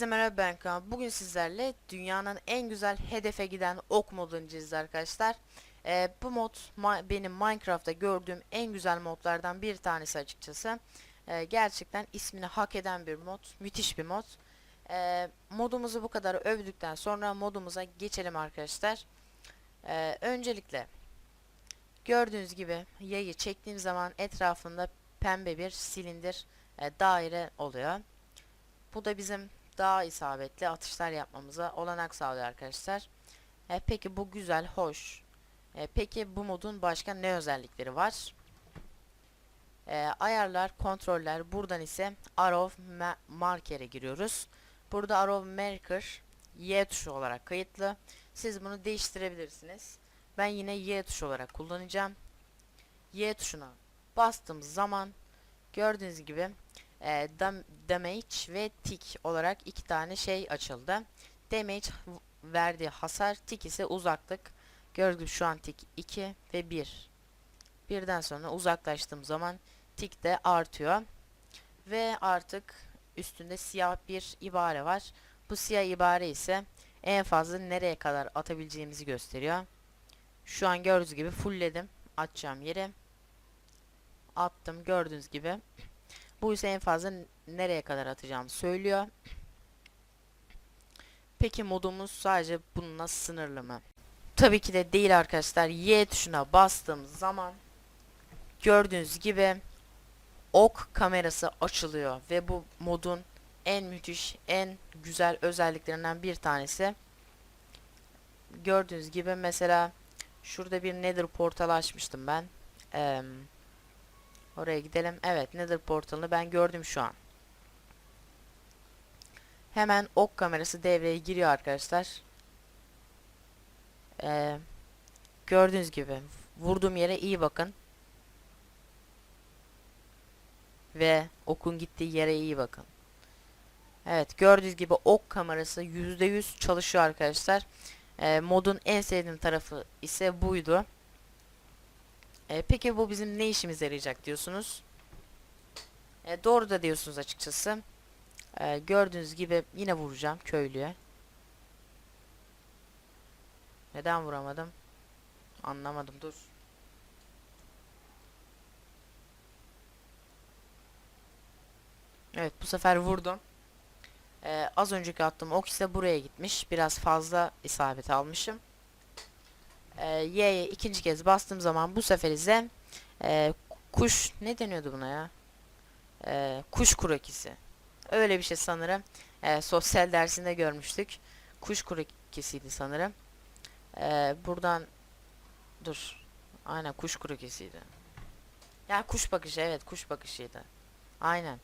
Herkese merhaba ben Kaan. Bugün sizlerle dünyanın en güzel hedefe giden ok modunu inceleyeceğiz arkadaşlar. Ee, bu mod benim Minecraft'ta gördüğüm en güzel modlardan bir tanesi açıkçası. Ee, gerçekten ismini hak eden bir mod. Müthiş bir mod. Ee, modumuzu bu kadar övdükten sonra modumuza geçelim arkadaşlar. Ee, öncelikle gördüğünüz gibi yayı çektiğim zaman etrafında pembe bir silindir e, daire oluyor. Bu da bizim daha isabetli atışlar yapmamıza olanak sağlıyor arkadaşlar. E, peki bu güzel, hoş. E, peki bu modun başka ne özellikleri var? E, ayarlar, kontroller. Buradan ise Arrow Ma- Marker'e giriyoruz. Burada Arrow Marker Y tuşu olarak kayıtlı. Siz bunu değiştirebilirsiniz. Ben yine Y tuşu olarak kullanacağım. Y tuşuna bastığımız zaman gördüğünüz gibi e, dam- damage ve tick olarak iki tane şey açıldı. Damage verdiği hasar, tick ise uzaklık. Gördüğünüz şu an tick 2 ve 1. Birden sonra uzaklaştığım zaman tick de artıyor. Ve artık üstünde siyah bir ibare var. Bu siyah ibare ise en fazla nereye kadar atabileceğimizi gösteriyor. Şu an gördüğünüz gibi fullledim atacağım yeri. Attım gördüğünüz gibi. Bu ise en fazla nereye kadar atacağımı söylüyor. Peki modumuz sadece bununla sınırlı mı? Tabii ki de değil arkadaşlar. Y tuşuna bastığımız zaman gördüğünüz gibi ok kamerası açılıyor ve bu modun en müthiş, en güzel özelliklerinden bir tanesi. Gördüğünüz gibi mesela şurada bir Nether portal açmıştım ben. Eee Oraya gidelim. Evet Nether portalını ben gördüm şu an. Hemen ok kamerası devreye giriyor arkadaşlar. Ee, gördüğünüz gibi vurduğum yere iyi bakın. Ve okun gittiği yere iyi bakın. Evet gördüğünüz gibi ok kamerası %100 çalışıyor arkadaşlar. Ee, modun en sevdiğim tarafı ise buydu. E, peki bu bizim ne işimize yarayacak diyorsunuz? E, doğru da diyorsunuz açıkçası. E, gördüğünüz gibi yine vuracağım köylüye. Neden vuramadım? Anlamadım dur. Evet bu sefer vurdum. E, az önceki attığım ok ise buraya gitmiş. Biraz fazla isabet almışım e, Y'ye ikinci kez bastığım zaman bu sefer ise e, kuş ne deniyordu buna ya? E, kuş krokisi. Öyle bir şey sanırım. E, sosyal dersinde görmüştük. Kuş krokisiydi sanırım. E, buradan dur. Aynen kuş krokisiydi. Ya kuş bakışı evet kuş bakışıydı. Aynen.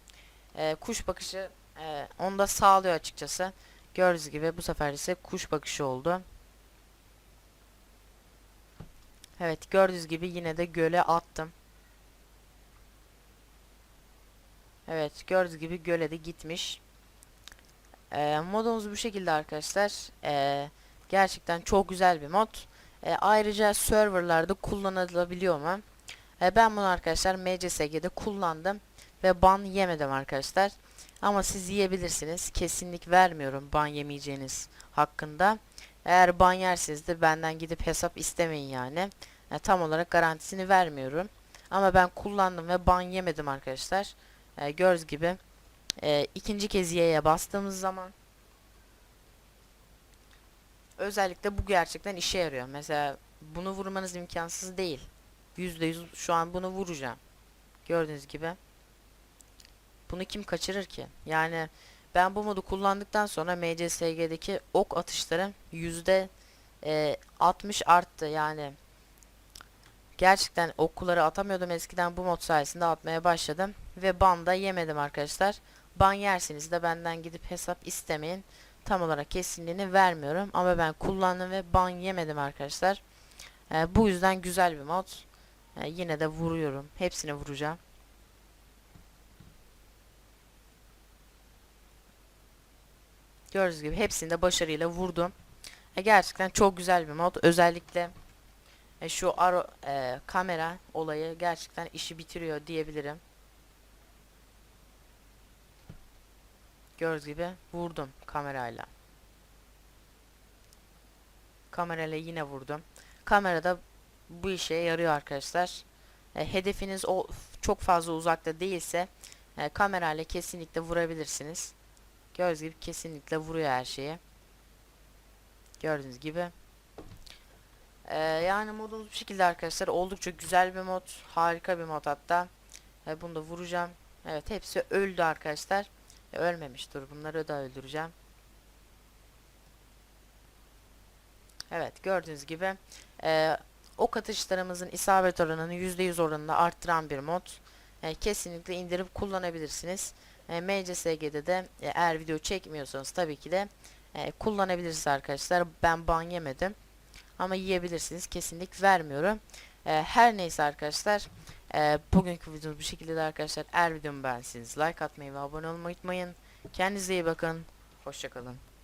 E, kuş bakışı e, onu da sağlıyor açıkçası. Gördüğünüz gibi bu sefer ise kuş bakışı oldu. Evet gördüğünüz gibi yine de göle attım. Evet gördüğünüz gibi göle de gitmiş. Ee, modumuz bu şekilde arkadaşlar. Ee, gerçekten çok güzel bir mod. Ee, ayrıca serverlarda kullanılabiliyor mu? Ee, ben bunu arkadaşlar MCSG'de kullandım. Ve ban yemedim arkadaşlar. Ama siz yiyebilirsiniz. Kesinlik vermiyorum ban yemeyeceğiniz hakkında. Eğer ban yerseniz de benden gidip hesap istemeyin yani. Yani tam olarak garantisini vermiyorum. Ama ben kullandım ve ban yemedim arkadaşlar. Ee, gördüğünüz gibi e, ikinci kez Y'ye bastığımız zaman özellikle bu gerçekten işe yarıyor. Mesela bunu vurmanız imkansız değil. %100 şu an bunu vuracağım. Gördüğünüz gibi. Bunu kim kaçırır ki? Yani ben bu modu kullandıktan sonra MCSG'deki ok atışlarım yüzde e, 60 arttı yani. Gerçekten okkulları atamıyordum eskiden bu mod sayesinde atmaya başladım. Ve ban da yemedim arkadaşlar. Ban yerseniz de benden gidip hesap istemeyin. Tam olarak kesinliğini vermiyorum. Ama ben kullandım ve ban yemedim arkadaşlar. Ee, bu yüzden güzel bir mod. Ee, yine de vuruyorum. Hepsini vuracağım. Gördüğünüz gibi hepsini de başarıyla vurdum. E, gerçekten çok güzel bir mod. Özellikle e, şu aro, e, kamera olayı gerçekten işi bitiriyor diyebilirim. Gördüğünüz gibi vurdum kamerayla. Kamerayla yine vurdum. Kamerada bu işe yarıyor arkadaşlar. E, hedefiniz o çok fazla uzakta değilse e, kamerayla kesinlikle vurabilirsiniz. Gördüğünüz gibi kesinlikle vuruyor her şeyi. Gördüğünüz gibi. E, yani modumuz bu şekilde arkadaşlar. Oldukça güzel bir mod. Harika bir mod hatta. E, bunu da vuracağım. Evet hepsi öldü arkadaşlar. E, ölmemiş dur bunları da öldüreceğim. Evet gördüğünüz gibi e, ok atışlarımızın isabet oranını %100 oranında arttıran bir mod. E, kesinlikle indirip kullanabilirsiniz. E, MCSG'de de e, eğer video çekmiyorsanız tabii ki de e, kullanabilirsiniz arkadaşlar. Ben ban yemedim. Ama yiyebilirsiniz. Kesinlik vermiyorum. E, her neyse arkadaşlar. e, bugünkü videomuz bu şekilde de arkadaşlar. Eğer videomu beğendiyseniz like atmayı ve abone olmayı unutmayın. Kendinize iyi bakın. Hoşçakalın.